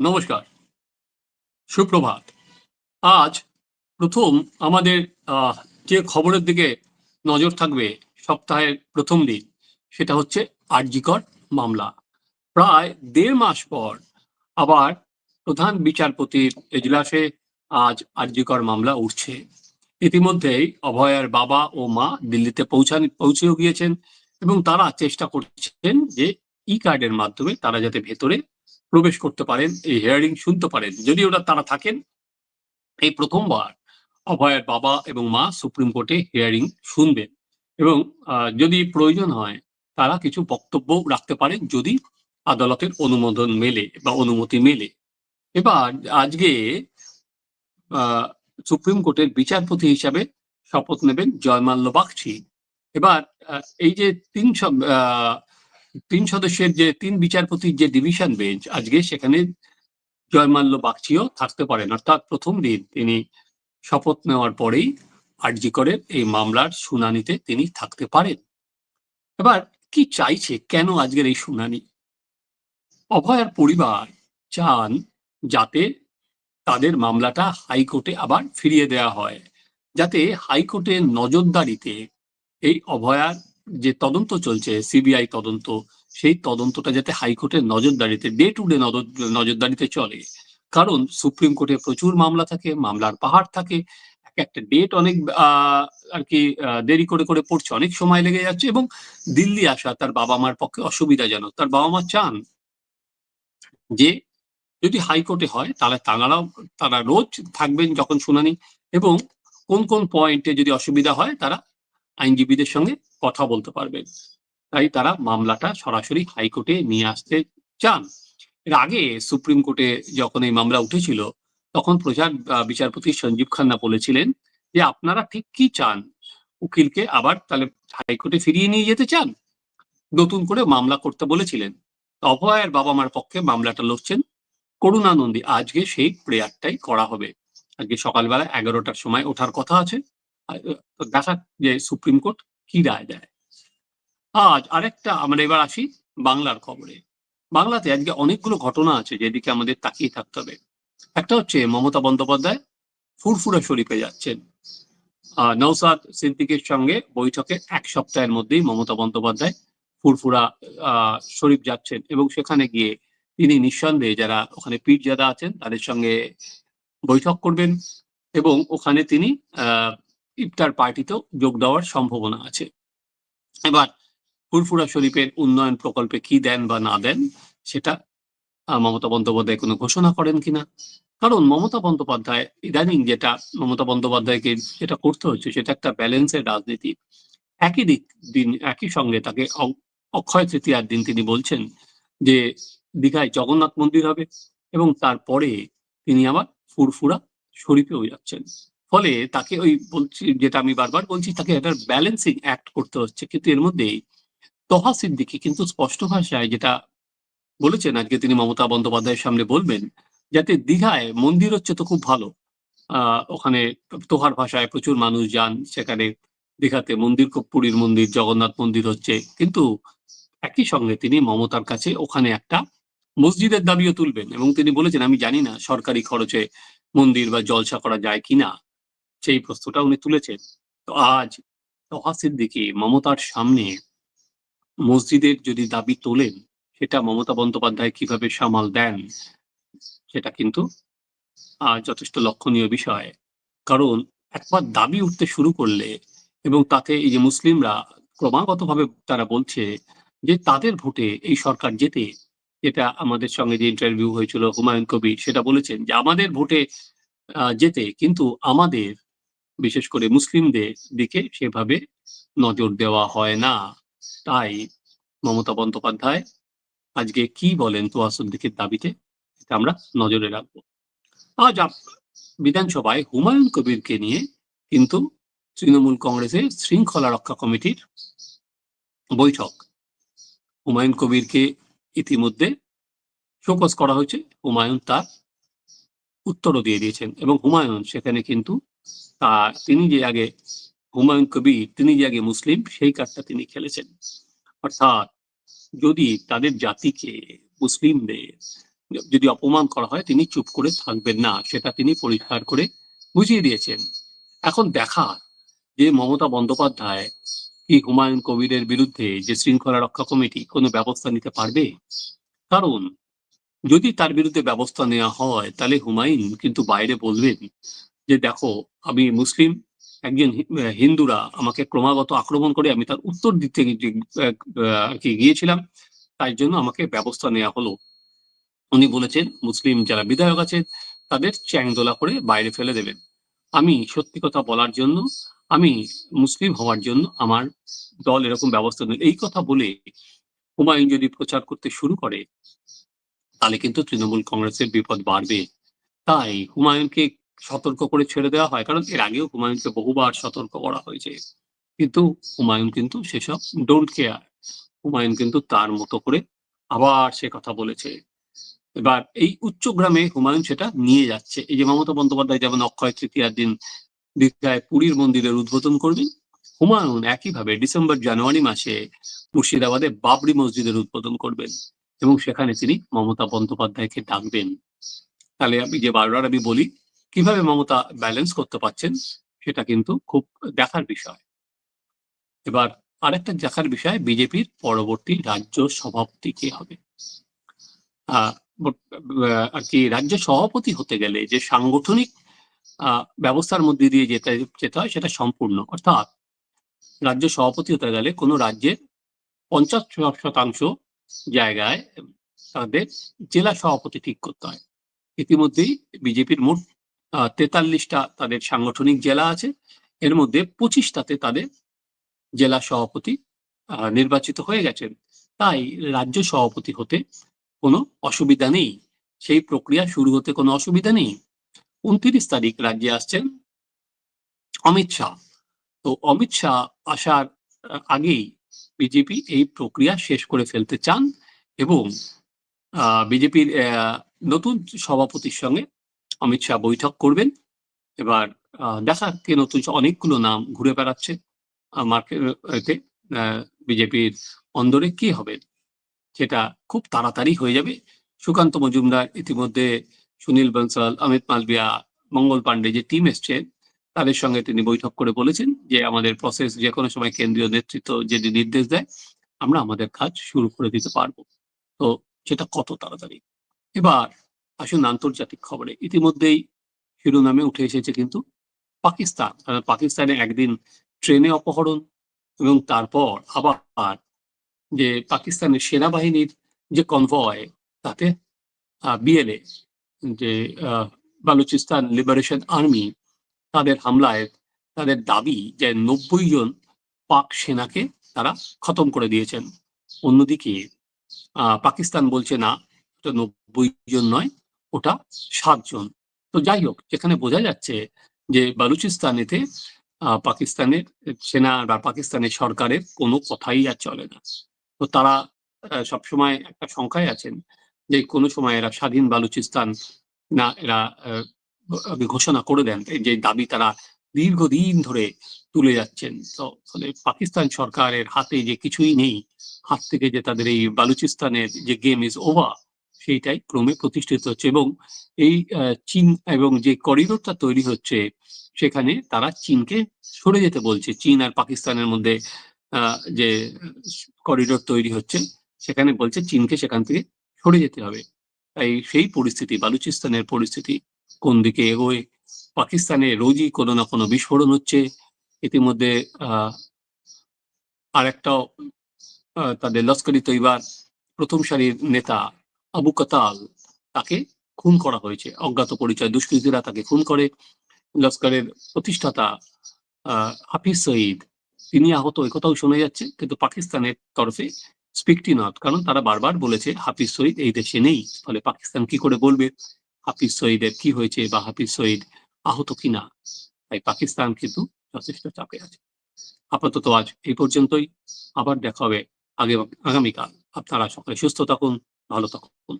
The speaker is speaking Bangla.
নমস্কার। সুপ্রভাত। আজ প্রথম আমাদের যে খবরের দিকে নজর থাকবে সপ্তাহের প্রথম দিন, সেটা হচ্ছে আরজিকর মামলা। প্রায় দেড় মাস পর আবার প্রধান বিচারপতির এজলাসে আজ আরজিকর মামলা উঠছে। ইতিমধ্যেই অভয়ার বাবা ও মা দিল্লিতে পৌঁছান, পৌঁছেও গিয়েছেন এবং তারা চেষ্টা করছেন যে ই কার্ডের মাধ্যমে তারা যাতে ভেতরে প্রবেশ করতে পারেন, এই হিয়ারিং শুনতে পারেন। যদি ওরা তারা থাকেন, এই প্রথমবার অভয়ের বাবা এবং মা সুপ্রিম কোর্টে হিয়ারিং শুনবেন এবং যদি প্রয়োজন হয়, তারা কিছু বক্তব্য রাখতে পারেন যদি আদালতের অনুমোদন মেলে বা অনুমতি মেলে। এবার আজকে সুপ্রিম কোর্টের বিচারপতি হিসাবে শপথ নেবেন জয়মাল্য বাগচি। এবার এই যে তিন তিন সদস্যের যে তিন বিচারপতির যে ডিভিশন বেঞ্চ আজকে সেখানে জয়মাল্য বাগচিও থাকতে পারেন। অর্থাৎ প্রথম দিন তিনি শপথ নেওয়ার পরেই আরজি করের এই মামলার শুনানিতে তিনি থাকতে পারেন। এবার কি চাইছে? কেন আজকের এই শুনানি? অভয়ার পরিবার চান যাতে তাদের মামলাটা হাইকোর্টে আবার ফিরিয়ে দেওয়া হয়। যাতে হাইকোর্টের নজরদারিতে এই অভয়ার যে তদন্ত চলছে, সিবিআই তদন্ত, সেই তদন্তটা যাতে হাইকোর্টের নজরদারিতে, ডে টু ডে নজরদারিতে চলে। কারণ সুপ্রিম কোর্টে প্রচুর মামলা থাকে, মামলার পাহাড় থাকে, এক একটা ডেট অনেক আর কি দেরি করে করে পড়ছে, অনেক সময় লেগে যাচ্ছে এবং দিল্লি আসা তার বাবা মার পক্ষে অসুবিধাজনক তার বাবা মা চান যে যদি হাইকোর্টে হয়, তাহলে তারাও, তারা রোজ থাকবেন যখন শুনানি এবং কোন কোন পয়েন্টে যদি অসুবিধা হয়, তারা আইনজীবীদের সঙ্গে কথা বলতে পারবেন তাই তারা মামলাটা সরাসরি হাইকোর্টে নিয়ে আসতে চান। এর আগে সুপ্রিম কোর্টে যখন এই মামলা উঠেছিল, তখন প্রচার বিচারপতি সঞ্জীব খান্না বলেছিলেন যে, আপনারা ঠিক কি চান? উকিলকে আবার তাহলে হাইকোর্টে ফিরিয়ে নিয়ে যেতে চান? নতুন করে মামলা করতে বলেছিলেন। অভয়ের বাবা মার পক্ষে মামলাটা লড়ছেন। করুণানন্দী, আজকে সেই প্রেয়ারটাই করা হবে। আজকে সকালবেলা এগারোটার সময় ওঠার কথা আছে। দেখা যে সুপ্রিম কোর্ট কি রায় দেয়। আজ আরেকটা আমরা এবার আসি বাংলার খবরে। বাংলাতে আজকে অনেকগুলো ঘটনা আছে যেদিকে আমাদের তাকিয়ে থাকতে হবে। একটা হচ্ছে মমতা বন্দ্যোপাধ্যায় ফুরফুরা শরীফে যাচ্ছেন। আহ, নওসাদ সিদ্দিকের সঙ্গে বৈঠকে এক সপ্তাহের মধ্যেই মমতা বন্দ্যোপাধ্যায় ফুরফুরা শরীফ যাচ্ছেন এবং সেখানে গিয়ে তিনি নিঃসন্দেহে যারা ওখানে পীরজাদা আছেন তাদের সঙ্গে বৈঠক করবেন এবং ওখানে তিনি ইফতার পার্টিতেও যোগ দেওয়ার সম্ভাবনা আছে। এবার ফুরফুরা শরীফের উন্নয়ন প্রকল্পে কি দেন বা না দেন, সেটা মমতা বন্দ্যোপাধ্যায় কোনো ঘোষণা করেন কিনা? কারণ মমতা বন্দ্যোপাধ্যায়, ইদানিং যেটা মমতা বন্দ্যোপাধ্যায়কে যেটা করতে হচ্ছে, সেটা একটা ব্যালেন্সের রাজনীতি। একই দিক দিন, একই সঙ্গে তাকে অক্ষয় তৃতীয়ার দিন তিনি বলছেন যে, দীঘায় জগন্নাথ মন্দির হবে এবং তারপরে তিনি আবার ফুরফুরা শরীফেও যাচ্ছেন। ফলে তাকে ওই বলছি, যেটা আমি বারবার বলছি, তাকে একটা ব্যালেন্সিং অ্যাক্ট করতে হচ্ছে। কিন্তু এর মধ্যেই তহা সিদ্দিকি কিন্তু স্পষ্ট ভাষায় যেটা বলেছেন, আজকে তিনি মমতা বন্দ্যোপাধ্যায়ের সামনে বলবেন, যাতে দীঘায় মন্দির হচ্ছে তো খুব ভালো। আহ ওখানে তোহার ভাষায় প্রচুর মানুষ যান, সেখানে দীঘাতে মন্দির খুব পুরীর মন্দির, জগন্নাথ মন্দির হচ্ছে। কিন্তু একই সঙ্গে তিনি মমতার কাছে ওখানে একটা মসজিদের দাবিও তুলবেন এবং তিনি বলেছেন, আমি জানি না সরকারি খরচে মন্দির বা জলসা করা যায় কিনা। সেই প্রশ্নটা উনি তুলেছেন। তো আজ তহা সিদ্দিকি মমতার সামনে মসজিদের যদি দাবি তোলেন, সেটা মমতা বন্দ্যোপাধ্যায় কীভাবে সামাল দেন, সেটা কিন্তু যথেষ্ট লক্ষণীয় বিষয়। কারণ একবার দাবি উঠতে শুরু করলে এবং তাতে এই যে মুসলিমরা ক্রমাগতভাবে তারা বলছে যে তাদের ভোটে এই সরকার যেতে যেটা আমাদের সঙ্গে যে ইন্টারভিউ হয়েছিল হুমায়ুন কবির, সেটা বলেছেন যে আমাদের ভোটে যেতে কিন্তু আমাদের বিশেষ করে মুসলিমদের দিকে সেভাবে নজর দেওয়া হয় না। তাই মমতা বন্দ্যোপাধ্যায় আজকে কি বলেন তোয়াসুদ্দিকের দাবিতে? এটা আমরা নজরে রাখব। আজ বিধানসভায় হুমায়ুন কবিরকে নিয়ে কিন্তু তৃণমূল কংগ্রেসের শৃঙ্খলা রক্ষা কমিটির বৈঠক। হুমায়ুন কবিরকে ইতিমধ্যে শোকজ করা হয়েছে। হুমায়ুন তার উত্তরও দিয়ে দিয়েছেন এবং হুমায়ুন সেখানে কিন্তু তা তিনি যে আগে হুমায়ুন কবির, তিনি যে আগে মুসলিম, সেই কার্ডটা তিনি খেলেছেন। অর্থাৎ যদি তাদের জাতিকে মুসলিমদের যদি অপমান করা হয়, তিনি চুপ করে থাকবেন না, সেটা তিনি পরিষ্কার করে বুঝিয়ে দিয়েছেন। এখন দেখা যে মমতা বন্দ্যোপাধ্যায় কি হুমায়ুন কবিরের বিরুদ্ধে যে শৃঙ্খলা রক্ষা কমিটি কোনো ব্যবস্থা নিতে পারবে? কারণ যদি তার বিরুদ্ধে ব্যবস্থা নেওয়া হয়, তাহলে হুমায়ুন কিন্তু বাইরে বলবেন যে দেখো, আমি মুসলিম, একজন হিন্দুরা আমাকে ক্রমাগত আক্রমণ করে আমি তার উত্তর দিতে কি গিয়েছিলাম, তাই জন্য আমাকে ব্যবস্থা নেওয়া হলো। উনি বলেছেন, মুসলিম যারা বিধায়ক আছেন তাদের চ্যাংদোলা করে বাইরে ফেলে দেবেন। আমি সত্যি কথা বলার জন্য, আমি মুসলিম হওয়ার জন্য আমার দল এরকম ব্যবস্থা নেই এই কথা বলে হুমায়ুন যদি প্রচার করতে শুরু করে, তাহলে কিন্তু তৃণমূল কংগ্রেসের বিপদ বাড়বে। তাই হুমায়ুনকে সতর্ক করে ছেড়ে দেওয়া হয়। কারণ এর আগেও হুমায়ুনকে বহুবার সতর্ক করা হয়েছে। কিন্তু হুমায়ুন কিন্তু সেসব ডোন্ট কেয়ার হুমায়ুন কিন্তু তার মতো করে আবার সে কথা বলেছে। এবার এই উচ্চগ্রামে হুমায়ুন সেটা নিয়ে যাচ্ছে। এই যে মমতা বন্দ্যোপাধ্যায় যেমন অক্ষয় তৃতীয়ার দিন দীঘায় পুরীর মন্দিরের উদ্বোধন করবেন, হুমায়ুন একইভাবে ডিসেম্বর, জানুয়ারি মাসে মুর্শিদাবাদে বাবরি মসজিদের উদ্বোধন করবেন এবং সেখানে তিনি মমতা বন্দ্যোপাধ্যায়কে ডাকবেন। তাহলে আমি যে বারবার আমি বলি কীভাবে মমতা ব্যালেন্স করতে পারছেন সেটা কিন্তু খুব দেখার বিষয়। এবার আরেকটা দেখার বিষয়, বিজেপির পরবর্তী রাজ্য সভাপতি কে হবে? আর কি রাজ্য সভাপতি হতে গেলে যে সাংগঠনিক ব্যবস্থার মধ্যে দিয়ে যেতে যেতে হয় সেটা সম্পূর্ণ। অর্থাৎ রাজ্য সভাপতি হতে গেলে কোনো রাজ্যের পঞ্চাশ শতাংশ জায়গায় তাদের জেলা সভাপতি ঠিক করতে হয়। ইতিমধ্যেই বিজেপির মোট তেতাল্লিশটা তাদের সাংগঠনিক জেলা আছে। এর মধ্যে পঁচিশটাতে তাদের জেলা সভাপতি নির্বাচিত হয়ে গেছেন। তাই রাজ্য সভাপতি হতে কোনো অসুবিধা নেই। সেই প্রক্রিয়া শুরু হতে কোনো অসুবিধা নেই। উনত্রিশ তারিখ রাজ্যে আসছেন অমিত শাহ। তো অমিত শাহ আসার আগেই বিজেপি এই প্রক্রিয়া শেষ করে ফেলতে চান এবং বিজেপির নতুন সভাপতির সঙ্গে অমিত শাহ বৈঠক করবেন। এবার দেখা কে নতুন অনেকগুলো নাম ঘুরে বেড়াচ্ছে। মার্কেটে বিজেপির অন্দরে কি হবে? সেটা খুব তাড়াতাড়ি হয়ে যাবে। সুকান্ত মজুমদার ইতিমধ্যে সুনীল বনসাল, অমিত মালবিয়া, মঙ্গল পান্ডে যে টিম এসছে, তাদের সঙ্গে তিনি বৈঠক করে বলেছেন যে আমাদের প্রসেস যে কোনো সময় কেন্দ্রীয় নেতৃত্ব যদি নির্দেশ দেয়, আমরা আমাদের কাজ শুরু করে দিতে পারব। তো সেটা কত তাড়াতাড়ি? এবার আসুন আন্তর্জাতিক খবরে। ইতিমধ্যেই শিরোনামে উঠে এসেছে কিন্তু পাকিস্তান। কারণ পাকিস্তানে একদিন ট্রেনে অপহরণ এবং তারপর আবার যে পাকিস্তানের সেনাবাহিনীর যে কনভয় তাতে বিএলএ যে বালুচিস্তান লিবারেশন আর্মি তাদের হামলায় তাদের দাবি যে নব্বই জন পাক সেনাকে তারা খতম করে দিয়েছেন। অন্যদিকে পাকিস্তান বলছে না ওটা নব্বই জন নয় ওটা সাতজন। তো যাই হোক যেখানে বোঝা যাচ্ছে যে বালুচিস্তানেতে পাকিস্তানের সেনা বা পাকিস্তানের সরকারের কোনো কথাই আর চলে না। তো তারা সবসময় একটা সংখ্যায় আছেন যে কোনো সময় এরা স্বাধীন বালুচিস্তান না এরা ঘোষণা করে দেন যে দাবি তারা দীর্ঘদিন ধরে তুলে যাচ্ছেন। তো ফলে পাকিস্তান সরকারের হাতে যে কিছুই নেই, হাত থেকে যে তাদের এই বালুচিস্তানের যে গেম ইজ ওভার সেইটাই ক্রমে প্রতিষ্ঠিত হচ্ছে এবং এই চীন এবং যে করিডোরটা তৈরি হচ্ছে সেখানে তারা চীনকে সরে যেতে বলছে। চীন আর পাকিস্তানের মধ্যে যে করিডোর তৈরি হচ্ছে সেখানে বলছে চীনকে সেখান থেকে সরে যেতে হবে। তাই সেই পরিস্থিতি, বালুচিস্তানের পরিস্থিতি কোন দিকে এগোয়, পাকিস্তানে রোজই কোনো না কোনো বিস্ফোরণ হচ্ছে, ইতিমধ্যে আর একটা তাদের লস্করি তৈবার প্রথম সারির নেতা আবু কাতাল তাকে খুন করা হয়েছে। অজ্ঞাত পরিচয় দুষ্কৃতীরা তাকে খুন করে। লস্করের প্রতিষ্ঠাতা হাফিজ সঈদ, তিনি আহত ওই কথাও শোনা যাচ্ছে, কিন্তু পাকিস্তানের তরফে স্পিকটি নট কারণ তারা বারবার বলেছে হাফিজ সঈদ এই দেশে নেই। ফলে পাকিস্তান কি করে বলবে? হাফিজ সঈদের কি হয়েছে বা হাফিজ সঈদ আহত কিনা? তাই পাকিস্তান কিন্তু যথেষ্ট চাপে আছে। আপাতত আজ এই পর্যন্তই। আবার দেখা হবে আগে আগামীকাল। আপনারা সকালে সুস্থ থাকুন। ভালো থাকুন